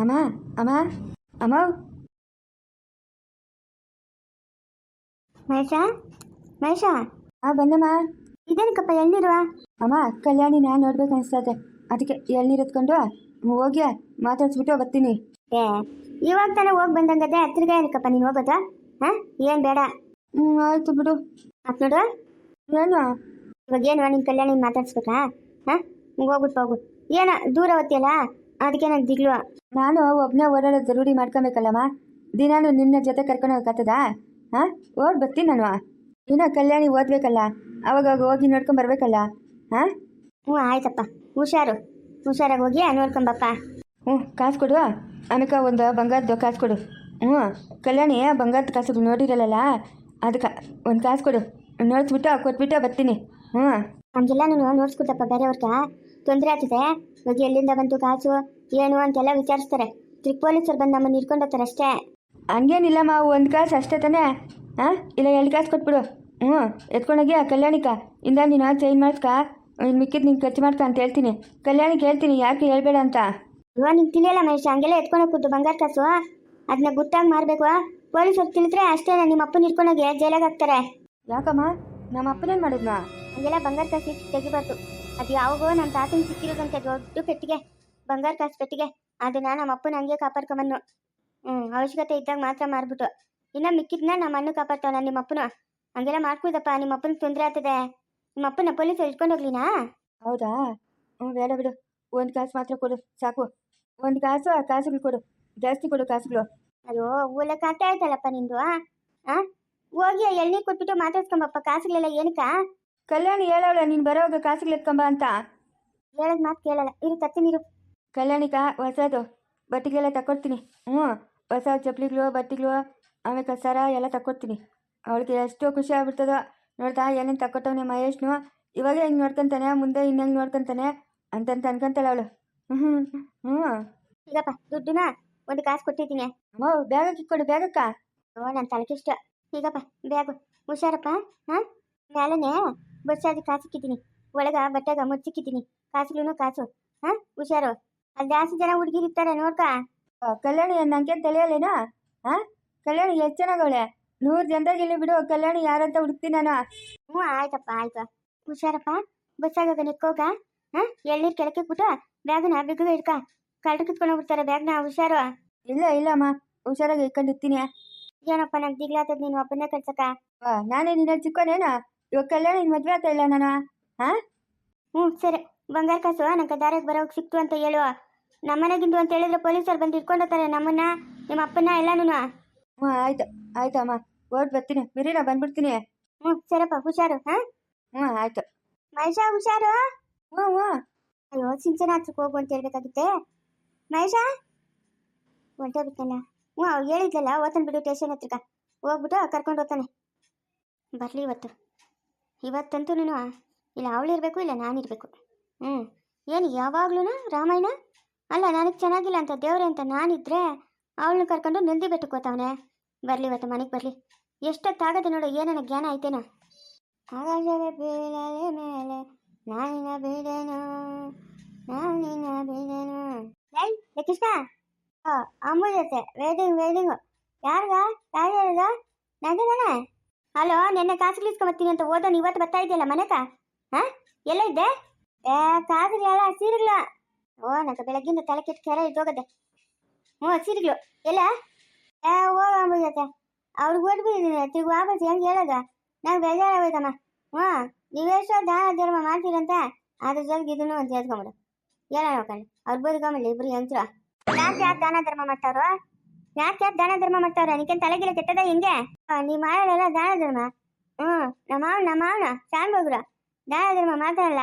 ಅಮ್ಮ ಅಮ್ಮ ಅಮ್ಮ ಮಹೇಶ ಮಹೇಶ. ಆ ಬಂದಮ್ಮ. ಇದೇನಕ್ಕಪ್ಪ ಎಳ್ನೀರು ಅಮ್ಮ ಕಲ್ಯಾಣಿನ ನೋಡ್ಬೇಕು ಅನ್ಸ್ತದೆ ಅದಕ್ಕೆ ಎಳ್ನೀರು ಎತ್ಕೊಂಡು ಹೋಗಿ ಮಾತಾಡ್ಸ್ಬಿಟ್ಟು ಬರ್ತೀನಿ. ಏ ಇವಾಗ ತಾನೇ ಹೋಗಿ ಬಂದಂಗದೆ ತಿರ್ಗಾ ಏನಕ್ಕಪ್ಪ ನೀನು ಹೋಗೋದು? ಹಾಂ? ಏನು ಬೇಡ? ಹ್ಞೂ ಆಯ್ತು ಬಿಡು. ಅಪ್ ನೋಡು. ಏನು? ಇವಾಗ ಏನು ನಿನ್ನ ಕಲ್ಯಾಣಿ ಮಾತಾಡ್ಸ್ಬೇಕಾ? ಹಾಂ? ಹೋಗ್ಬಿಟ್ಟು ಹೋಗು ಏನ ದೂರ ಹೋಗ್ತಿಯಲ್ಲ? ಅದಕ್ಕೆ ನಂಗೆ ದಿಗ್ಲು. ನಾನು ಒಬ್ಬನೇ ಓಡಾಡೋದು ಜರೂರಿ ಮಾಡ್ಕೊಬೇಕಲ್ಲಮ್ಮ? ದಿನಾನು ನಿನ್ನ ಜೊತೆ ಕರ್ಕೊಂಡು ಹೋಗತ್ತದ ಹಾಂ? ಓಡ್ ಬರ್ತೀನಿ ನಾನು. ಇನ್ನೂ ಕಲ್ಯಾಣಿ ಓದ್ಬೇಕಲ್ಲ. ಅವಾಗ ಹೋಗಿ ನೋಡ್ಕೊಂಡ್ ಬರ್ಬೇಕಲ್ಲ. ಹಾಂ? ಹ್ಞೂ ಆಯ್ತಪ್ಪ. ಹುಷಾರು. ಹುಷಾರಾಗಿ ಹೋಗಿ ನೋಡ್ಕೊಂಬಪ್ಪ. ಹ್ಞೂ ಕಾಸು ಕೊಡು. ಆಮೇಲೆ ಒಂದು ಬಂಗಾರದ ಕಾಸು ಕೊಡು. ಹ್ಞೂ ಕಲ್ಯಾಣಿ ಬಂಗಾರದ ಕಾಸು ನೋಡಿರಲ್ಲ ಅದಕ್ಕೆ ಒಂದು ಕಾಸು ಕೊಡು. ನೋಡಿಸ್ಬಿಟ್ಟು ಕೊಟ್ಬಿಟ್ಟು ಬರ್ತೀನಿ. ಹ್ಞೂ. ನಮಗೆಲ್ಲ ನೀನು ಬೇರೆ ಬೇರೆಯವ್ರಿಗೆ. ತೊಂದರೆ ಆಗ್ತದೆ. ಇವಾಗ ಎಲ್ಲಿಂದ ಬಂತು ಕಾಸು ಏನು ಅಂತೆಲ್ಲ ವಿಚಾರಿಸ್ತಾರೆ. ತ್ರಿಕ್ ಪೊಲೀಸರು ಬಂದು ನಮ್ಮನ್ನು ಹಿಡ್ಕೊಂಡು ಅಷ್ಟೇ. ಹಂಗೇನಿಲ್ಲ ಹಂಗೇನಿಲ್ಲಮ್ಮ ಒಂದು ಕಾಸು ಅಷ್ಟೇ ತಾನೇ. ಹಾಂ ಇಲ್ಲ ಎರಡು ಕಾಸು ಕೊಟ್ಬಿಡು. ಹ್ಞೂ ಎತ್ಕೊಂಡೋಗಿ ಆ ಕಲ್ಯಾಣಿಕ. ಇಂದ ನೀನು ಚೇಂಜ್ ಮಾಡ್ಸ್ಕ? ಇನ್ನು ಮಿಕ್ಕಿದ್ದು ನೀನು ಖರ್ಚು ಮಾಡ್ಕ ಅಂತ ಹೇಳ್ತೀನಿ. ಕಲ್ಯಾಣಿಗೆ ಹೇಳ್ತೀನಿ ಯಾಕೆ ಹೇಳ್ಬೇಡ ಅಂತ? ಇವಾಗ ನಿಂಗೆ ತಿಳಿಯಲ್ಲ ಮಹೇಶ್ ಹಂಗೆಲ್ಲ ಎತ್ಕೊಂಡು ಕೂತು ಬಂಗಾರ ಕಾಸು. ಅದನ್ನ ಗುಟ್ಟಾಗಿ ಮಾರಬೇಕು. ಪೊಲೀಸರು ತಿಳಿದ್ರೆ ಅಷ್ಟೇ ನಿಮ್ಮ ಅಪ್ಪನ ಹಿಡ್ಕೊಂಡೋಗಿ ಜೈಲಾಗ ಹಾಕ್ತಾರೆ. ಯಾಕಮ್ಮ? ನಮ್ಮ ಅಪ್ಪನೇನು ಮಾಡಿದ್ನಾ? ಹಂಗೆಲ್ಲ ಬಂಗಾರ ಕಾಸು ಇಟ್ಟು ತೆಗಿಬಾರ್ದು. ಅದು ಯಾವಾಗೋ ನಮ್ಮ ತಾತನ ಸಿಕ್ಕಿರೋದಂತೆ ದೊಡ್ಡ ಪೆಟ್ಟಿಗೆ ಬಂಗಾರ ಕಾಸು ಪೆಟ್ಟಿಗೆ. ಅದನ್ನ ನಮ್ಮ ಅಪ್ಪನ ಹಂಗೆ ಕಾಪಾಡ್ಕೊಂಬನ್ನು ಹ್ಞೂ ಅವಶ್ಯಕತೆ ಇದ್ದಾಗ ಮಾತ್ರ ಮಾರ್ಬಿಟ್ಟು ಇನ್ನು ಮಿಕ್ಕಿದ್ನ ನಮ್ಮ ಅಣ್ಣ ಕಾಪಾಡ್ತಾವ ನಿಮ್ಮ ಅಪ್ಪನ. ಹಂಗೆಲ್ಲ ಮಾಡ್ಕೊಳ್ದಪ್ಪ ನಿಮ್ಮ ಅಪ್ಪನ ತೊಂದರೆ ಆಗ್ತದೆ. ನಿಮ್ಮ ಅಪ್ಪನ ಪೊಲೀಸ್ ಇಟ್ಕೊಂಡು ಹೋಗ್ಲಿನಾ? ಹೌದಾ? ಹ್ಞೂ ಬೇಡ ಬಿಡು. ಒಂದು ಕಾಸು ಮಾತ್ರ ಕೊಡು ಸಾಕು. ಒಂದು ಕಾಸು ಆ ಕಾಸುಗಳು ಕೊಡು. ಜಾಸ್ತಿ ಕೊಡು ಕಾಸುಗಳು. ಅಯ್ಯೋ ಊಲ ಕಾಟ ಆಯ್ತಲ್ಲಪ್ಪ ನಿಂದು ಆ? ಹೋಗಿ ಎಳ್ನೀರು ಕೊಟ್ಬಿಟ್ಟು ಮಾತಾಡ್ಸ್ಕೊಂಬಪ್ಪ ಕಾಸುಗಳೆಲ್ಲ ಏನಕ್ಕ? ಕಲ್ಯಾಣಿ ಹೇಳವಳ ನೀನು ಬರೋವಾಗ ಕಾಸುಗಳು ಎತ್ಕೊಂಬ ಅಂತ. ಹೇಳೋದು ಮಾತು ಕೇಳಲ್ಲ. ಇರು ತತ್ತಿ ಇರು ಕಲ್ಯಾಣಿಕ ಹೊಸದು. ಬಟ್ಟೆಗೆಲ್ಲ ತಕೊಡ್ತೀನಿ ಹ್ಞೂ ಹೊಸ ಚಪ್ಪಲಿಗಳು ಬಟ್ಟೆಗಳು ಆಮೇಲೆ ಸರ ಎಲ್ಲ ತಕೊಡ್ತೀನಿ ಅವಳಿಗೆ ಎಷ್ಟು ಖುಷಿ ಆಗ್ಬಿಡ್ತದೋ. ನೋಡ್ತಾ ಏನೇನು ತಕೊಟ್ಟವನೆ ಮಹೇಶ್ನು. ಇವಾಗ ಹೆಂಗೆ ನೋಡ್ಕೊಂತಾನೆ ಮುಂದೆ ಇನ್ನು ಹೆಂಗೆ ನೋಡ್ಕೊಂತಾನೆ ಅಂತಂತ ಅನ್ಕೊಂತಾಳೆ ಅವಳು. ಹ್ಞೂ ಹ್ಞೂ ಈಗಪ್ಪ ದುಡ್ಡಿನ? ಒಂದು ಕಾಸು ಕೊಟ್ಟಿದ್ದೀನಿ. ಅಮ್ಮ ಬ್ಯಾಗಕ್ಕೆ ಇಕ್ಕೊಡು ಬ್ಯಾಗಕ್ಕ ಓ ನನ್ನ ತಲೆಗಿಷ್ಟ ಈಗಪ್ಪ ಬೇಗ ಹುಷಾರಪ್ಪ ಹಾಂ? ಮೇಲನೆ ಬಸ್ಸಾದಿ ಕಾಸು ಇಕ್ಕಿದ್ದೀನಿ ಒಳಗ ಬಟ್ಟೆಗ ಮುಚ್ಚಿಕ್ಕಿದ್ದೀನಿ. ಕಾಸುಗಳು ಕಾಸು. ಹಾಂ? ಹುಷಾರು. ಅಲ್ಲಿ ಜಾಸ್ತಿ ಜನ ಹುಡುಗಿರು ಇರ್ತಾರೆ ನೋಡ್ಕ. ಕಲ್ಯಾಣಿ ನನಗೆ ತಿಳಿಯಲ್ಲೇನಾ? ಹಾಂ? ಕಲ್ಯಾಣಿ ಎಷ್ಟು ಚೆನ್ನಾಗವಳೆ ನೂರು ಜನದಾಗ ಇಲ್ಲಿ ಬಿಡು ಕಲ್ಯಾಣಿ ಯಾರಂತ ಹುಡುಕ್ತೀನಿ ನಾನು. ಹ್ಞೂ ಆಯ್ತಪ್ಪ ಆಯ್ತು. ಹುಷಾರಪ್ಪ ಬಸ್ಸಾಗ ನಿಕ್ಕೋಗ ಹಾಂ? ಎಳ್ನೀರು ಕೆಳಕ್ಕೆ ಬಿಟ್ಟು ಬ್ಯಾಗ್ನ ಬಿಗ್ಗ ಇಡ್ಕ ಕಳ್ರು ಕಿತ್ಕೊಂಡು ಹೋಗ್ಬಿಡ್ತಾರೆ ಬ್ಯಾಗ್ನ ಹುಷಾರು. ಇಲ್ಲ ಇಲ್ಲ ಅಮ್ಮ ಹುಷಾರಾಗಿ ಇಟ್ಕೊಂಡಿರ್ತೀನಿ ಏನಪ್ಪ ನಂಗೆ ದಿಗ್ಲಾತದ ನೀನು ಒಬ್ಬನೇ ಕಳ್ಸಕ್ಕ? ನಾನೇ ನಿನ್ನ ಚಿಕ್ಕನೇನ ಇವಾಗ ಕಲ್ಯಾಣಿ ಮದ್ವೆ ಆಗ್ತಾ ಇಲ್ಲ ನಾನು? ಹಾಂ? ಹ್ಞೂ ಸರಿ. ಬಂಗಾರ ಕಾಸು ನಂಗೆ ದಾರಿಗೆ ಬರೋಕೆ ಸಿಕ್ತು ಅಂತ ಹೇಳುವ ನಮ್ಮನೆಗಿಂದು ಅಂತ ಹೇಳಿದ್ರೆ ಪೊಲೀಸರು ಬಂದು ಇಟ್ಕೊಂಡೋಗ್ತಾರೆ ನಮ್ಮನ್ನ ನಿಮ್ಮ ಅಪ್ಪನ ಎಲ್ಲಾನು ಹ್ಞೂ ಆಯ್ತು. ಆಯ್ತು ಅಮ್ಮ. ಓಟ್ ಬರ್ತೀನಿ. ಬಿರಿನ ಬಂದ್ಬಿಡ್ತೀನಿ. ಹ್ಞೂ ಸರಪ್ಪ ಹುಷಾರು ಹಾಂ? ಹ್ಞೂ ಆಯ್ತು. ಮಹೇಶ ಹುಷಾರು? ಹ್ಞೂ ಹ್ಞೂ. ಅಯ್ಯೋ ಸಿಂಚನ ಹತ್ರಕ್ಕೆ ಹೋಗು ಅಂತ ಹೇಳ್ಬೇಕಾಗುತ್ತೆ? ಮಹೇಶ? ಹೊಂಟೆ ಬಿಟ್ಟಲ್ಲ ಹ್ಞೂ ಅವ್ರು ಹೇಳಿದ್ಲಲ್ಲ ಓದ್ತಾನೆ ಬಿಡು ಸ್ಟೇಷನ್ ಹತ್ರಕ್ಕ. ಹೋಗ್ಬಿಟ್ಟು ಕರ್ಕೊಂಡು ಹೋಗ್ತಾನೆ. ಬರಲಿ ಇವತ್ತು. ಇವತ್ತಂತೂ ಇಲ್ಲ ಇರಬೇಕು, ಇಲ್ಲ ನಾನಿರಬೇಕು ಹ್ಞೂ ಏನು ಯಾವಾಗ್ಲೂ ರಾಮಾಯಣ? ಅಲ್ಲ, ನನಗೆ ಚೆನ್ನಾಗಿಲ್ಲ ಅಂತ ದೇವ್ರೆ ಅಂತ ನಾನಿದ್ರೆ ಅವಳನ್ನ ಕರ್ಕೊಂಡು ನಂದಿ ಬೆಟ್ಟಕ್ಕೆ ಬರ್ಲಿ ಇವತ್ತು ಮನೆಗೆ ಬರಲಿ. ಎಷ್ಟೊತ್ತಾಗತ್ತೆ ನೋಡು ಏನನ್ನ ಜ್ಞಾನ ಐತೇನೋ. ಆಕಾಶವೇ ಬೀಳಲೆ ಮೇಲೆ ನಾನಿನ ಬೀಳೇನೋ ನಾನಿನ ಬೀಳೇನೋ. ಕೃಷ್ಣ. ಅಮ್ಮ ಜೊತೆ ವೇಡಿಂಗ್ ವೇಡಿಂಗ್ ಯಾರ್ಗ? ಯಾರು ಹೇಳಿದ ನಂದೇನೆ ಹಲೋ, ನಿನ್ನೆ ಕಾಸು ಇಸ್ಕೊಂಬರ್ತೀನಿ ಅಂತ ಓದೋನು ಇವತ್ತು ಬರ್ತಾ ಇದೆಯಲ್ಲ ಮನೆಕ? ಹಾ? ಎಲ್ಲ ಇದ್ದೆ ಏ, ಕಾಸು ಅಲ್ಲ ಸೀರೆಗಳ. ಓ ನಂಗೆ ಬೆಳಗ್ಗಿಂದ ತಲೆ ಕೆಟ್ಟ ಕೆರೆ ಇದ್ದೋಗದೆ ಹ್ಞೂ, ಸೀರೆಗಳು. ಎಲ್ಲ? ಏ ಅಮ್ಮ ಜೊತೆ ಅವ್ರಿಗೆ ಓಡ್ಬಿಟ್ಟಿದ್ದೀನಿ ತಿರುಗು ವಾಪಸ್ ಹೆಂಗೆ ಹೇಳೋದ? ನಂಗೆ ಬೇಜಾರಾಗೋಯ್ತಮ್ಮ ಹ್ಞೂ ನೀವೆಷ್ಟೋ ದಾನ ಧರ್ಮ ಮಾಡ್ತೀರಂತ? ಅದ್ರ ಜೊತೆಗೆ ಇದನ್ನು ಒಂದು ಏನೋ ಕಣ್ಣು ಅವ್ರು ಬದುಕೊಂಬಿಡ್ಲಿ ಇಬ್ರು ಹೆಂಗ್ಸ್ರು. ಯಾಕೆ ದಾನ ಧರ್ಮ ಮಾಡ್ತಾವ್ರು? ಯಾಕೆ ಯಾಕೆ ದಾನ ಧರ್ಮ ಮಾಡ್ತಾವ್ರ? ನಿಕೇನ್ ತಲೆಗಿಲ್ಲ ಕೆಟ್ಟದ ಹಿಂಗೆ? ನೀ ಮಾಡಲ್ಲ ದಾನ ಧರ್ಮ. ಹ್ಞೂ ನಮ್ಮ ಮಾವ ನಮ್ಮ ಮಾವನ. ಶಾನ್ ಬಗ್ರ. ದಾನ ಧರ್ಮ ಮಾಡ್ತಾರಲ್ಲ.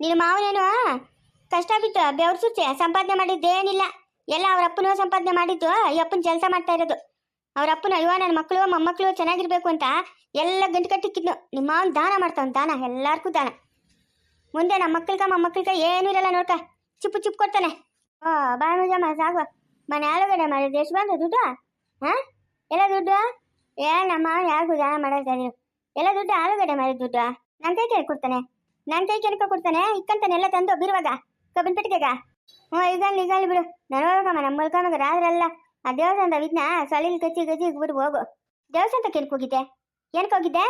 ನಿನ್ನ ಮಾವನೇನು ಕಷ್ಟ ಬಿಟ್ಟು ಬೆವ್ರು ಸುಚ್ಚೆ ಸಂಪಾದನೆ ಮಾಡಿದ್ದೇನಿಲ್ಲ. ಎಲ್ಲ ಅವ್ರ ಅಪ್ಪನೂ ಸಂಪಾದನೆ ಮಾಡಿದ್ದು, ಈ ಅಪ್ಪನ ಕೆಲಸ ಮಾಡ್ತಾ ಇರೋದು. ಅವ್ರ ಅಪ್ಪನ, ಅಯ್ಯೋ ನನ್ನ ಮಕ್ಕಳು ಮೊಮ್ಮಕ್ಕಳು ಚೆನ್ನಾಗಿರ್ಬೇಕು ಅಂತ ಎಲ್ಲ ಗಂಟು ಕಟ್ಟಿಕ್ಕಿದ್ನು ನಿಮ್ಮ ಮಾವನ ದಾನ ಮಾಡ್ತಾವನ್ ದಾನ, ಎಲ್ಲಾರ್ಗೂ ದಾನ. ಮುಂದೆ ನಮ್ಮ ಮಕ್ಕಳ್ಗ ಮೊಮ್ಮಕ್ಕಳ್ಗ ಏನೂ ಇರಲ್ಲ ನೋಡ್ಕ. ಚಿಪ್ಪು ಚಿಪ್ಪು ಕೊಡ್ತಾನೆ. ಓ ಬಾಣುಜಮ್ಮ ಸಾಕು. ಮನೆ ಆಲೂಗಡ್ಡೆ ಮಾಡಿದ್ರೆ ಎಷ್ಟು ಬಂತು ದುಡ್ಡು? ಹಾಂ? ಎಲ್ಲ ದುಡ್ಡು? ಏ ನಮ್ಮ ಯಾರಿಗೂ ದಾನ ಮಾಡೋದು ನೀವು ಎಲ್ಲ ದುಡ್ಡು ಆಲೂಗಡ್ಡೆ ಮಾಡಿದ ದುಡ್ಡು. ನನ್ನ ಕೈ ಕೇಳಿ ಕೊಡ್ತಾನೆ. ನನ್ನ ಕೈ ಕೇಳ್ಕೊ ಕೊಡ್ತಾನೆ? ಇಕ್ಕಂತಾನೆ ಎಲ್ಲ ತಂದು ಬಿರುವಾಗ? ಕಬ್ಬಿನ ಪೆಟ್ಟಿಗೆಗ? ಹ್ಞೂ, ಈಗಲ್ಲ ಈಗಲ್ಲ ಬಿಡು. ನಾನು ಹೋಗಮ್ಮ, ನಮ್ಮ ಮಲ್ಕೊಂಡಾಗ ರಾದ್ರಲ್ಲ ಆ ದೇವಸ್ಥಾನದ ವಿದ್ನ ಸಲೀಲಿ ಕಚ್ಚಿ ಕಚ್ಚಿ ಬಿಟ್ಟು ಹೋಗು. ದೇವಸ್ಥಾನ ಏನಕ್ಕೆ ಹೋಗಿದ್ದೆ. ಏನಕ್ಕೆ ಹೋಗಿದ್ದೆ?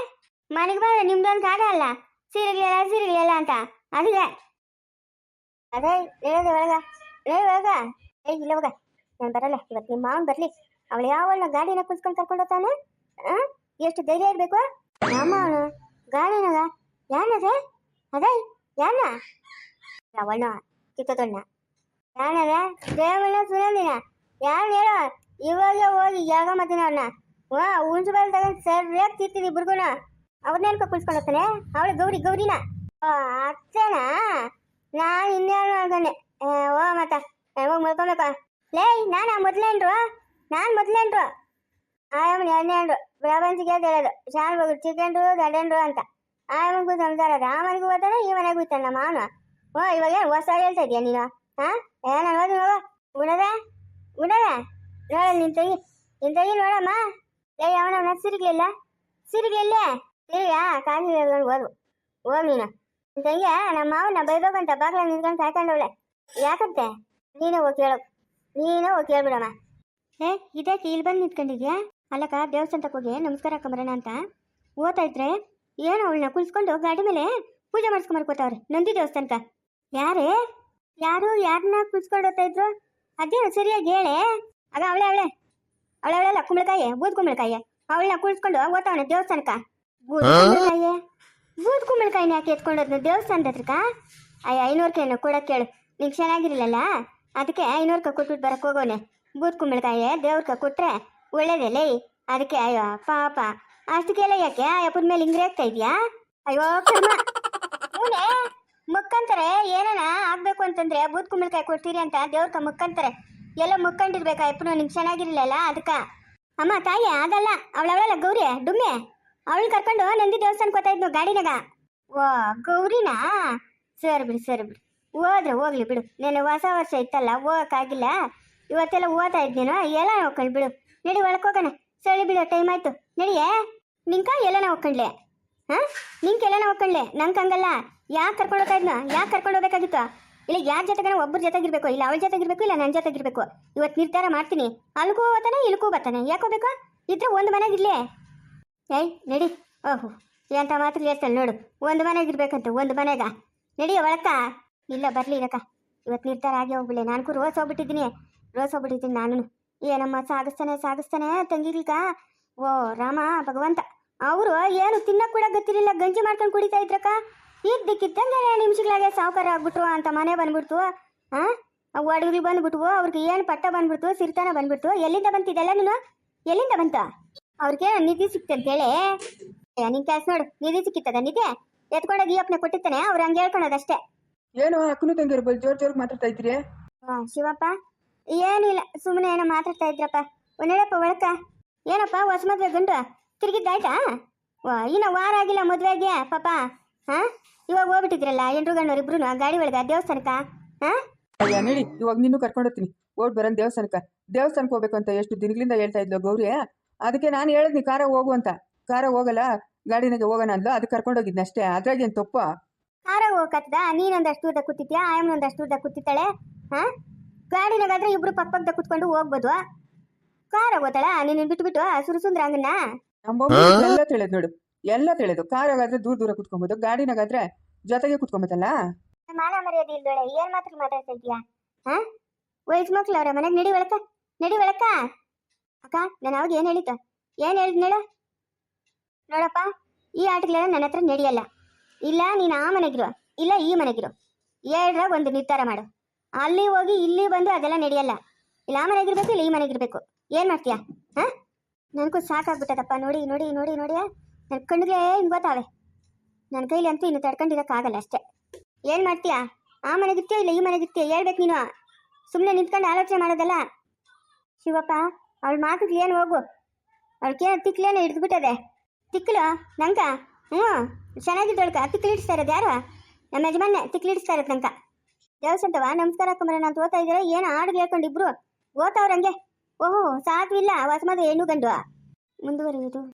ಮನೆಗೆ ಬಾ ನಿಮ್ದೊಂದು ಕಾಟ ಅಲ್ಲ? ಸೀರೆಗಳೆಲ್ಲ ಸೀರೆಗಳೆಲ್ಲ ಅಂತ. ಅದಿದೆ ಅದೇ ಒಳಗ. ಒಳಗ. ಇಲ್ಲ ಹೋಗ. ನಾನು ಬರಲ್ಲ ಇವತ್ತು ನಿಮ್ಮ ಮಾವನ್ ಬರ್ಲಿ. ಅವಳು ಯಾವಳನ್ನ ಗಾಡಿನ ಕುತ್ಕೊಂಡು ಕರ್ಕೊಂಡು ಹೋಗ್ತಾನೆ? ಆ? ಎಷ್ಟು ಧೈರ್ಯ ಇರಬೇಕು? ಅಮ್ಮ ಅವನು ಗಾಡಿನಾಗ ಯಾನದೆ ಅದೇ ಯಾನ ಅವಳ ಚಿಕ್ಕದಣ್ಣ ಯಾನದ ದೇವಣ್ಣ ಸುರೇಂದಿನ ಯಾರು ಹೇಳೋ? ಇವಾಗ ಹೋಗಿ ಯಾಗ ಮಾಡ್ತೀನಿ ಅವನ್ನ ವಾ ಉಂಚು ಬಾಲ್ ತಗೊಂಡು ಸರಿಯಾಗಿ ತಿರ್ತೀವಿ ಇಬ್ರಿಗೂನ ಅವ್ರನ್ನ ಏನ್ಕೊ ಕುಳ್ಸ್ಕೊಂಡು ಹೋಗ್ತಾನೆ? ಅವಳು ಗೌರಿ, ಗೌರಿನ? ಅಚ್ಚನಾ? ನಾನು ಇನ್ನೇನು ಅನ್ಕೊಂಡೆ. ಓ, ಮತ್ತ ಹೋಗಿ ಮಲ್ಕೊಬೇಕ. ಲೇ ನಾನು ಮೊದ್ಲೇನ್ರು? ನಾನು ಮೊದ್ಲೇನ್ರು? ಆಯಮ್ಮನ ಎರಡನೇಂಡ್ರು ಅಂತ ಹೇಳೋದು ಶಾನ್ ಹೋಗಿ ಚಿಕ್ಕಂಡ್ರು ಗಂಡಂಡ್ರು ಅಂತ. ಆಯಮ್ಮನಿಗೂ ಸಂಸಾರ ಅದ. ಆ ಈ ಮನೆಗೂ ಹೋಗ್ತಾನೆ ನಮ್ಮ ಓ, ಇವಾಗ ಏನು ಹೊಸ ಹೇಳ್ತಾ ಇದೀಯ ನೀನು? ಹಾ? ಏ, ನಾನು ಹೋಗಿ. ನೋಡು ಉಣದ? ಉಣದ? ನೋಡ ನಿನ್ ತಂಗಿ. ನಿನ್ ತಂಗಿ ನೋಡಮ್ಮ. ಲೇ ಅವನ ಸಿರಿಗ್ಲಿಲ್ಲ ಸಿರಿಗ್ಲಿಲ್ಲ ಸಿರಿಗ ಕಾಲಿ ಹೇಳ್ಕೊಂಡು ಹೋದ್ವು ಹೋಗ್ ನೀನು ನಿನ್ ತಂಗಿ ನಮ್ಮ ಮಾವನ ಬೈಬೇಕಂತ ಬಾಗ್ಲ ನಿಂತ್ಕೊಂಡು ಕಾಯ್ಕೊಂಡವಳೆ ಯಾಕಂತೆ? ನೀನೇ ಹೋಗಿ ಕೇಳು. ನೀನೇ ಹೋಗಿ ಕೇಳ್ಬಿಡಮ್ಮ ಏ ಇದಕ್ಕೆ ಇಲ್ಲಿ ಬಂದು ನಿಂತ್ಕೊಂಡಿದ್ಯಾ? ಅಲ್ಲಕ್ಕ ದೇವಸ್ಥಾನಕ್ಕೆ ಹೋಗಿ ನಮಸ್ಕಾರ ಹಾಕೊಂಬರೋಣ ಅಂತ. ಓದ್ತಾ ಇದ್ರೆ ಏನೋ ಅವಳನ್ನ ಕುಳಿಸ್ಕೊಂಡು ಗಾಡಿ ಮೇಲೆ ಪೂಜೆ ಮಾಡಿಸ್ಕೊಂಬರ್ಕೋತಾವ್ರೆ ನಂದಿ ದೇವಸ್ಥಾನಕ್ಕ. ಯಾರೇ? ಯಾರು ಯಾರನ್ನ ಕುಳಿಸ್ಕೊಂಡು ಹೋಗ್ತಾ ಇದ್ರು? ಅದೇನು ಸರಿಯಾಗಿ ಹೇಳೆ. ಆಗ ಅವಳೆ ಅವಳೆ. ಅವಳೆ ಅವಳೆಲ್ಲ ಕುಂಬಳಕಾಯಿ ಬೂದ್ ಕುಂಬಳಕಾಯಿ. ಅವಳನ್ನ ಕುಳಿಸ್ಕೊಂಡು ಓದ್ತಾವನೆ ದೇವಸ್ಥಾನಕ್ಕ. ಬೂದ್ ಕುಂಬಳಕಾಯಿ? ಬೂದ್ ಕುಂಬಳಕಾಯಿನ ಯಾಕೆ ಎತ್ಕೊಂಡೋದ್ನ ದೇವಸ್ಥಾನದ ಹತ್ರಕ್ಕ? ಅಯ್ಯ ಐನೂರು ಕೊಡಕ್ಕೆ ಕೇಳು. ನಿಂಗೆ ಚೆನ್ನಾಗಿರಲಿಲ್ಲಲ್ಲ? ಅದಕ್ಕೆ ಐನೂರು ಕೊಟ್ಬಿಟ್ಟು ಬರಕ್ಕೆ ಹೋಗೋನೆ. ಬೂತ್ ಕುಂಬಳಕಾಯಿ ದೇವ್ರಕ್ಕ ಕೊಟ್ರೆ ಒಳ್ಳೇದೇ ಅದಕ್ಕೆ ಅಯ್ಯೋ, ಪಾಪ. ಅಷ್ಟಕ್ಕೆಲ್ಲ ಯಾಕೆ? ಅಪ್ಪನ ಮೇಲೆ ಹಿಂಗ್ರೆ ಆಗ್ತಾ ಇದೆಯಾ? ಅಯ್ಯೋ, ಕರ್ಮ. ಮುಕ್ಕಂತಾರೆ, ಏನನ ಆಗ್ಬೇಕು ಅಂತಂದ್ರೆ ಬೂತ್ ಕುಂಬಳಕಾಯಿ ಕೊಡ್ತೀರಿ ಅಂತ ದೇವ್ರಕ ಮುಕ್ಕಂತಾರೆ. ಎಲ್ಲ ಮುಕ್ಕಂಡಿರ್ಬೇಕಾ ಅಪ್ಪನು ನಿಂಗೆ ಚೆನ್ನಾಗಿರ್ಲಿಲ್ಲ ಅದಕ್ಕೆ ಅಮ್ಮ, ತಾಯಿ ಅದಲ್ಲ ಅವಳವಳಲ್ಲ, ಗೌರಿ, ಡುಮ್ಮೆ. ಅವಳು ಕರ್ಕೊಂಡು ನಂದಿ ದೇವಸ್ಥಾನಕ್ಕೆ ಹೋಗ್ತಾ ಇದ್ನು ಗಾಡಿನಾಗ ಓ, ಗೌರಿನಾ? ಸರಿ ಬಿಡಿ, ಸರಿ ಬಿಡು. ಹೋದ್ರೆ ಹೋಗ್ಲಿ ಬಿಡು. ನೆನ್ನೆ ಹೊಸ ವರ್ಷ ಇತ್ತಲ್ಲ, ಹೋಗಕ್ಕಾಗಿಲ್ಲ. ಇವತ್ತೆಲ್ಲ ಓದ್ತಾ ಇದ್ದೀನೋ, ಎಲ್ಲ ಹೋಗ್ಕೊಂಡು ಬಿಡು. ನಡಿ ಒಳಗೆ ಹೋಗೋಣ. ಬಿಡು ಟೈಮ್ ಆಯ್ತು. ನಡಿಯೇ ನಿಂಕ ಎಲ್ಲನ ಹೋಗ್ಕೊಂಡ್ಲೆ? ಹಾ? ನಿಂಕ ಎಲ್ಲನ ಹೋಗ್ಕೊಂಡ್ಲೆ? ನಂಗೆ ಹಂಗಲ್ಲ. ಯಾಕೆ ಕರ್ಕೊಂಡು ಹೋಗ್ತಾ ಯಾಕೆ ಕರ್ಕೊಂಡು ಹೋಗ್ಬೇಕಾಗಿತ್ತು? ಇಲ್ಲ ಯಾರ ಜೊತೆಗಾನ ಒಬ್ಬರ ಜೊತೆಗಿರ್ಬೇಕು, ಇಲ್ಲ ಅವಳ ಜೊತೆಗಿರ್ಬೇಕು, ಇಲ್ಲ ನನ್ನ ಜೊತೆಗಿರ್ಬೇಕು. ಇವತ್ತು ನಿರ್ಧಾರ ಮಾಡ್ತೀನಿ. ಅಲ್ಗೂ ಹೋಗ್ತಾನೆ ಇಲ್ಕೂ ಬರ್ತಾನೆ ಯಾಕೆ ಹೋಗ್ಬೇಕು? ಇದ್ರೆ ಒಂದು ಮನೆಗಿರ್ಲಿ ಏಯ್, ನಡಿ. ಓಹೋ ಎಂಥ ಮಾತ್ರ ಹೇಳ್ತಾಳೆ ನೋಡು. ಒಂದು ಮನೆಗಿರ್ಬೇಕಂತ ಒಂದು ಮನೆಗ. ನಡಿ ಒಳಕ್ಕ. ಇಲ್ಲ, ಬರಲಿ ಇರಕ್ಕ ಇವತ್ತು ನಿರ್ಧಾರ ಆಗಿ ಹೋಗ್ಬಿಡ್ಲೆ. ನಾನು ರೋಸ್ ಹೋಗ್ಬಿಟ್ಟಿದ್ದೀನಿ. ರೋಸ್ ಹೋಗ್ಬಿಟ್ಟಿದ್ದೀನಿ ನಾನು ಏನಮ್ಮ ಸಾಗಿಸ್ತಾನೆ ಸಾಗಿಸ್ತಾನೆ ತಂಗಿಗ್ಲಿಕ ಓ, ರಾಮ, ಭಗವಂತ. ಅವರು ಏನು ತಿನ್ನಕ್ಕೆ ಕೂಡ ಗೊತ್ತಿರಲಿಲ್ಲ. ಗಂಜಿ ಮಾಡ್ಕೊಂಡು ಕುಡಿತಾ ಇದ್ರಕ್ಕ? ಇದ್ದಕ್ಕಿದ್ದಂಗೆ ನಿಮಿಷಗಳಾಗೆ ಸಾವುಕಾರ ಆಗ್ಬಿಟ್ರು ಅಂತ ಮನೆ ಬಂದ್ಬಿಡ್ತು. ಹಾ ಅಡುಗೆ ಬಂದ್ಬಿಟ್ವು. ಅವ್ರಿಗೆ ಏನು ಪಟ್ಟ ಬಂದ್ಬಿಡ್ತು, ಸಿರಿತಾನ ಬಂದ್ಬಿಡ್ತು. ಎಲ್ಲಿಂದ ಬಂತಿದ್ದೆಲ್ಲ ನೀನು? ಎಲ್ಲಿಂದ ಬಂತ? ಅವ್ರಿಗೆ ನಿಧಿ ಸಿಕ್ತಂತೇಳಿ ನಿನ್ ಕ್ಯಾಸ್ ನೋಡು. ನಿಧಿ ಸಿಕ್ಕಿತ್ತದ ನಿಧಿ? ಎತ್ಕೊಂಡೋಗಿ ಅಪ್ಪನೆ ಕೊಟ್ಟಿರ್ತಾನೆ. ಅವ್ರು ಹಂಗೆ ಹೇಳ್ಕೊಳೋದಷ್ಟೇ. ಏನು ಅಕ್ಕನು ತಂಗಿಯರು ಬಲ್ ಜೋರ್ ಜೋರ್ ಮಾತಾಡ್ತಾ ಇದ್ರಿ ಹಾ ಶಿವಪ್ಪ ಏನಿಲ್ಲ ಸುಮ್ಮನೆ ಏನೋ ಮಾತಾಡ್ತಾ ಇದ್ರಪ್ಪ. ಒಂದೇಳಪ್ಪ ಒಳಕ ಏನಪ್ಪ ಹೊಸ ಮದ್ವೆ ಗಂಡು? ತಿರುಗಿದ್ದಾಯ್ತಾ? ಇನ್ನ ವಾರ ಆಗಿಲ್ಲ ಮದ್ವೆಗೆ ಪಾಪ. ಹಾ? ಇವಾಗ ಹೋಗ್ಬಿಟ್ಟಿದ್ರಲ್ಲ ಎಂಟ್ರು ಗಂಡವ್ರು ಇಬ್ರು ಗಾಡಿ ಒಳಗ ದೇವಸ್ಥಾನಕ್ಕ? ಹಾ? ಅಯ್ಯ ನಡಿ ಇವಾಗ ನೀನು ಕರ್ಕೊಂಡು ಹೋಗ್ತೀನಿ. ಓಡ್ ಬರೋನ್ ದೇವಸ್ಥಾನಕ್ಕೆ. ದೇವಸ್ಥಾನಕ್ಕೆ ಹೋಗ್ಬೇಕು ಅಂತ ಎಷ್ಟು ದಿನಗಳಿಂದ ಹೇಳ್ತಾ ಇದ್ಲು ಗೌರಿ? ಅದಕ್ಕೆ ನಾನು ಹೇಳಿದ್ನಿ ಕಾರ ಹೋಗು ಅಂತ. ಕಾರ ಹೋಗಲ್ಲ ಗಾಡಿನಾಗೆ ಹೋಗೋಣ ಅಂದ್ಲು ಅದಕ್ಕೆ ಕರ್ಕೊಂಡು ಹೋಗಿದ್ನ ಅಷ್ಟೇ ಅದ್ರಾಗೇನು ತಪ್ಪು? ಆರಾಗ ಹೋಗತ್ತದ ನೀನೊಂದಷ್ಟು ಉದ್ದ ಕೂತಿದ್ಯಾ? ಆಯಮ್ಮನೊಂದಷ್ಟು ಉದ್ದ ಕೂತಿದ್ದಾಳೆ? ಹಾ? ಗಾಡಿನಾಗಾದ್ರೆ ಇಬ್ರು ಪಕ್ಕ ಪಕ್ಕದ ಕುತ್ಕೊಂಡು ಹೋಗ್ಬೋದು. ಕಾರ ಹೋಗತ್ತಾಳ ನೀನು ಬಿಟ್ಬಿಟ್ಟು ಹಸುರು ಸುಂದ್ರ ಅಂಗನ ಎಲ್ಲ ತಿಳಿದ್ ನೋಡು. ಎಲ್ಲ ತಿಳಿದು. ಕಾರಾಗಾದ್ರೆ ದೂರ ದೂರ ಕುತ್ಕೊಬೋದು. ಗಾಡಿನಾಗಾದ್ರೆ ಜೊತೆಗೆ ಕುತ್ಕೊಬೋದಲ್ಲ? ಮಾನ ಮರ್ಯಾದೆ ಇಲ್ದೋಳೆ. ಏನ್ ಮಾತ್ರ ಮಾತಾಡ್ತಾ ಇದೀಯಾ ಹಾ? ವಯಸ್ ಮಕ್ಳು ಅವ್ರ ಮನೆಗೆ ನಡಿ ಬೆಳಕ ನಡಿ ಬೆಳಕ ಅಕ್ಕ ನಾನು ಅವಾಗ ಏನ್ ಹೇಳಿತ ಏನ್ ಹೇಳಿದ್ ಹೇಳ ನೋಡಪ್ಪ ಈ ಆಟಗಳೆಲ್ಲ ನನ್ನ ಹತ್ರ ನಡೆಯಲ್ಲ. ಇಲ್ಲ, ನೀನು ಆ ಮನೆಗಿರು. ಇಲ್ಲ, ಈ ಮನೆಗಿರು. ಎರಡ್ರಾಗ ಒಂದು ನಿರ್ಧಾರ ಮಾಡು. ಅಲ್ಲಿ ಹೋಗಿ, ಇಲ್ಲಿ ಬಂದು ಅದೆಲ್ಲ ನಡೆಯಲ್ಲ. ಇಲ್ಲ, ಆ ಮನೆಗಿರ್ಬೇಕು, ಇಲ್ಲ ಈ ಮನೆಗಿರ್ಬೇಕು. ಏನ್ ಮಾಡ್ತೀಯಾ? ಹಾ? ನನಗೂ ಸಾಕಾಗ್ಬಿಟ್ಟದಪ್ಪ. ನೋಡಿ ನೋಡಿ ನೋಡಿ ನೋಡಿ. ನನ್ನ ಕಣ್ಣಿಗೆ ಹಿಂಗ್ ಗೊತ್ತಾವೆ. ನನ್ನ ಕೈಲಿ ಅಂತೂ ಇನ್ನು ತಡ್ಕೊಂಡಿರೋಕ್ಕಾಗಲ್ಲ ಅಷ್ಟೇ. ಏನ್ ಮಾಡ್ತೀಯಾ? ಆ ಮನೆಗಿರ್ತೀಯೋ, ಇಲ್ಲ ಈ ಮನೆಗಿರ್ತೀಯೋ? ಹೇಳ್ಬೇಕು ನೀನು. ಸುಮ್ಮನೆ ನಿಂತ್ಕೊಂಡು ಆಲೋಚನೆ ಮಾಡೋದಲ್ಲ. ಶಿವಪ್ಪ, ಅವಳ ಮಾತಿಗೆ ಏನು ಹೋಗು? ಅವಳಿಗೇನು ಹಿಡ್ದು ಹಿಡಿದ್ಬಿಟ್ಟದೆ. ತಿಕ್ಕಲು ನಂಗ? ಹ್ಞೂ ಚೆನ್ನಾಗಿದ್ದೊಳ್ಕ ತಿಕ್ಲಿಡಿಸ್ತಾ ಇರೋದು ಯಾರು? ನಮ್ಮ ಯಜಮಾನ ತಿಕ್ಲಿಡಿಸ್ತಾ ಇರೋದು ನಂಕ ದೇವಸಂತವ ನಮಸ್ಕಾರ ಕುಮಾರಣ್ಣ ಅಂತ ಓದ್ತಾ ಇದ್ರೆ ಏನು ಹಾಡು ಹೇಳ್ಕೊಂಡು ಇಬ್ರು? ಓದ್ತಾವ್ರಂಗೆ ಓಹೋ, ಸಾಧ್ವಿಲ್ಲ ಮದುವೆ ಹೆಣ್ಣು ಗಂಡು ಮುಂದುವರಿಯುವುದು.